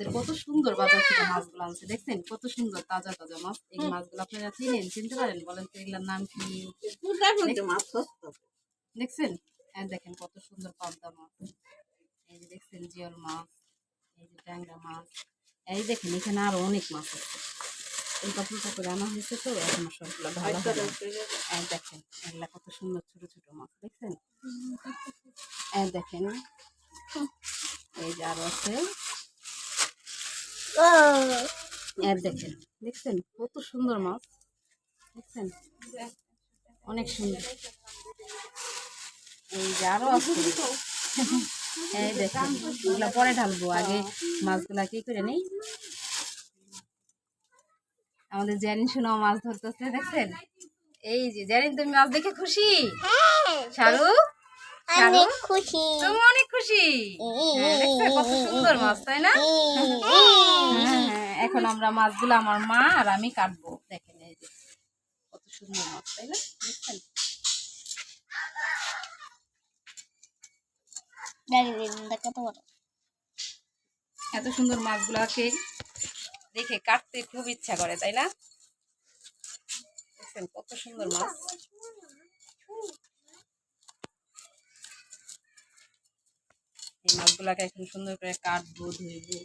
আমাদের কত সুন্দর বাজার থেকে মাছগুলো আনছে। দেখছেন? কত সুন্দর তাজা তাজা মাছ। এই মাছগুলো আপনারা চিনেন চিনতে পারেন? বলেন তো এগুলোর নাম কি? দেখছেন? হ্যাঁ দেখেন কত সুন্দর পাবদা মাছ। এই যে দেখছেন জিওল মাছ এই যে ট্যাংরা মাছ। এই দেখেন এখানে আরও অনেক মাছ আছে। উল্টা পুল্টা করে আনা হয়েছে তো এখন সবগুলো ভালো দেখেন এগুলা কত সুন্দর ছোট ছোট মাছ দেখছেন? এই দেখেন। এই যে আরও আছে। এই দেখেন দেখছেন কত সুন্দর মাছ? দেখছেন? অনেক সুন্দর। এই যে আরও আছে। এই দেখেন এগুলা পরে ঢালবো। আগে মাছগুলা কি করে নেই? আমাদের জ্যানিন শোনাও মাছ ধরতেছে দেখছেন? এই যে জ্যানিন তুমি মাছ দেখে খুশি? শারু? শারু? খুশি। তুমি অনেক খুশি? হ্যাঁ, কত সুন্দর মাছ তাই না? হ্যাঁ, হ্যাঁ, এখন আমরা মাছগুলো আমার মা আর আমি কাটবো। দেখেন এই যে কত সুন্দর মাছ তাই না? দেখছেন? এত সুন্দর মাছগুলাকে দেখে কাটতে খুব ইচ্ছা করে তাই না? দেখছেন কত সুন্দর মাছ। এই মাছগুলাকে এখন সুন্দর করে কাটবো ধুইবো।